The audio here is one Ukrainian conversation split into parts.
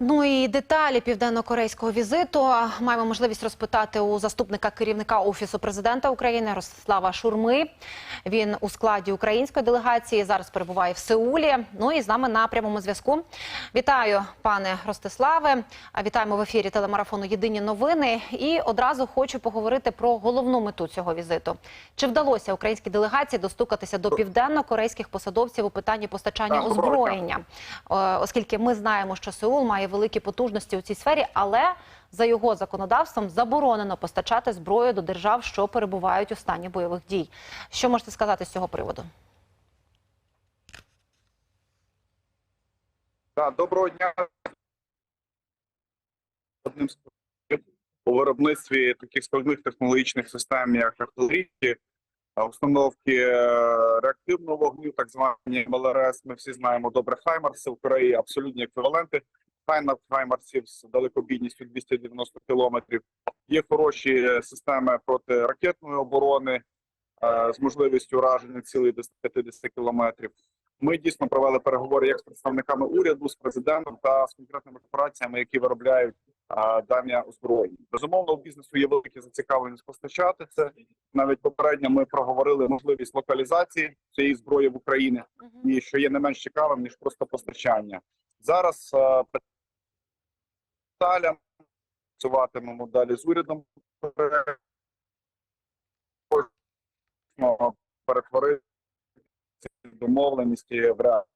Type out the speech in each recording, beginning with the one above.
Ну і деталі південно-корейського візиту маємо можливість розпитати у заступника керівника офісу президента України Ростислава Шурми. Він у складі української делегації зараз перебуває в Сеулі. Ну і з нами на прямому зв'язку. Вітаю, пане Ростиславе. Вітаємо в ефірі телемарафону Єдині новини. І одразу хочу поговорити про головну мету цього візиту. Чи вдалося українській делегації достукатися до південно-корейських посадовців у питанні постачання озброєння? Е, оскільки ми знаємо, що Сеул має великі потужності у цій сфері, але за його законодавством заборонено постачати зброю до держав, що перебувають у стані бойових дій. Що можете сказати з цього приводу? Так, доброго дня. Одним з у виробництві таких складних технологічних систем, як артилерії, установки е, реактивного вогню, так звані МЛРС. Ми всі знаємо добре Хаймарси в Кореї, абсолютні еквіваленти Хаймарсів з далекобійністю 290 кілометрів. Є хороші е, системи протиракетної оборони е, з можливістю ураження цілей до 150 кілометрів. Ми дійсно провели переговори як з представниками уряду, з президентом та з конкретними корпораціями, які виробляють а, дані озброєння. Безумовно, у бізнесу є велике зацікавленість постачати це. Навіть попередньо ми проговорили можливість локалізації цієї зброї в Україні, і що є не менш цікавим ніж просто постачання. Зараз деталям працюватимемо далі з урядом. Перетворити ці домовленості в реальність.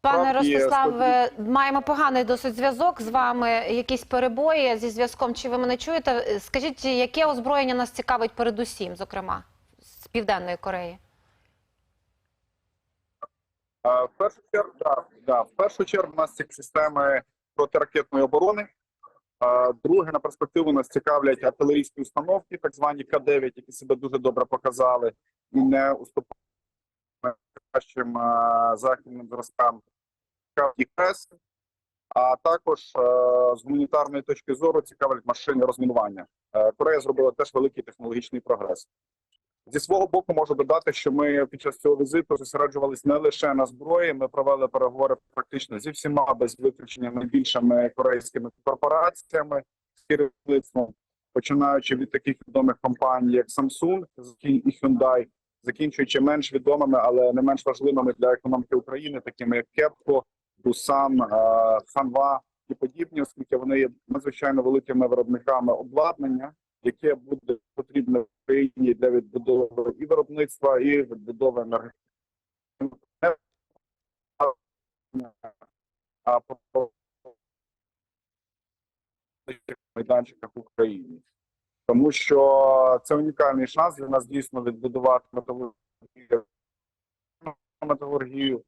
Пане Справді, Ростислав, е, маємо поганий досить зв'язок з вами. Якісь перебої зі зв'язком. Чи ви мене чуєте? Скажіть, яке озброєння нас цікавить передусім, зокрема з південної Кореї? В першу чергу, да, да, в першу чергу у нас ці системи протиракетної оборони. Друге, на перспективу нас цікавлять артилерійські установки, так звані К-9, які себе дуже добре показали і не уступають кращим західним зразкам КІКС. А також з гуманітарної точки зору цікавлять машини розмінування. Е, Корея зробила теж великий технологічний прогрес. Зі свого боку можу додати, що ми під час цього візиту зосереджувалися не лише на зброї. Ми провели переговори практично зі всіма без виключення найбільшими корейськими корпораціями з керівництвом, починаючи від таких відомих компаній, як Samsung і Hyundai, закінчуючи менш відомими, але не менш важливими для економіки України, такими як Кепко, Дусан, Ханва і подібні, оскільки вони є надзвичайно великими виробниками обладнання яке буде потрібне в країні для відбудови і виробництва, і відбудови енергетики. А по майданчиках в Україні. Тому що це унікальний шанс для нас дійсно відбудувати металургію, металургію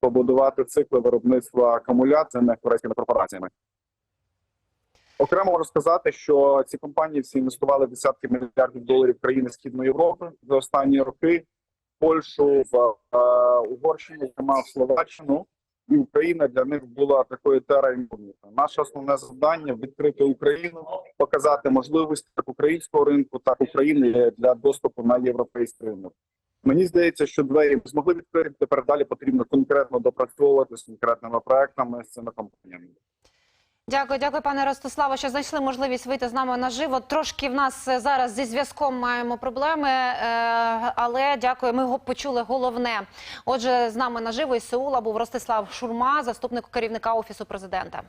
побудувати цикли виробництва акумуляціями корейськими корпораціями. Окремо можу сказати, що ці компанії всі інвестували десятки мільярдів доларів країни Східної Європи за останні роки, в Польщу, в е, Угорщину, зокрема в Словаччину, і Україна для них була такою тера інкогніта. Наше основне завдання відкрити Україну, показати можливості як українського ринку, так України для доступу на європейський ринок. Мені здається, що двері змогли відкрити. Тепер далі потрібно конкретно допрацьовувати з конкретними проектами з цими компаніями. Дякую, дякую, пане Ростиславе, що знайшли можливість вийти з нами наживо. Трошки в нас е, зараз зі зв'язком маємо проблеми, е, але дякую. Ми почули головне. Отже, з нами наживо із Сеула був Ростислав Шурма, заступник керівника офісу президента.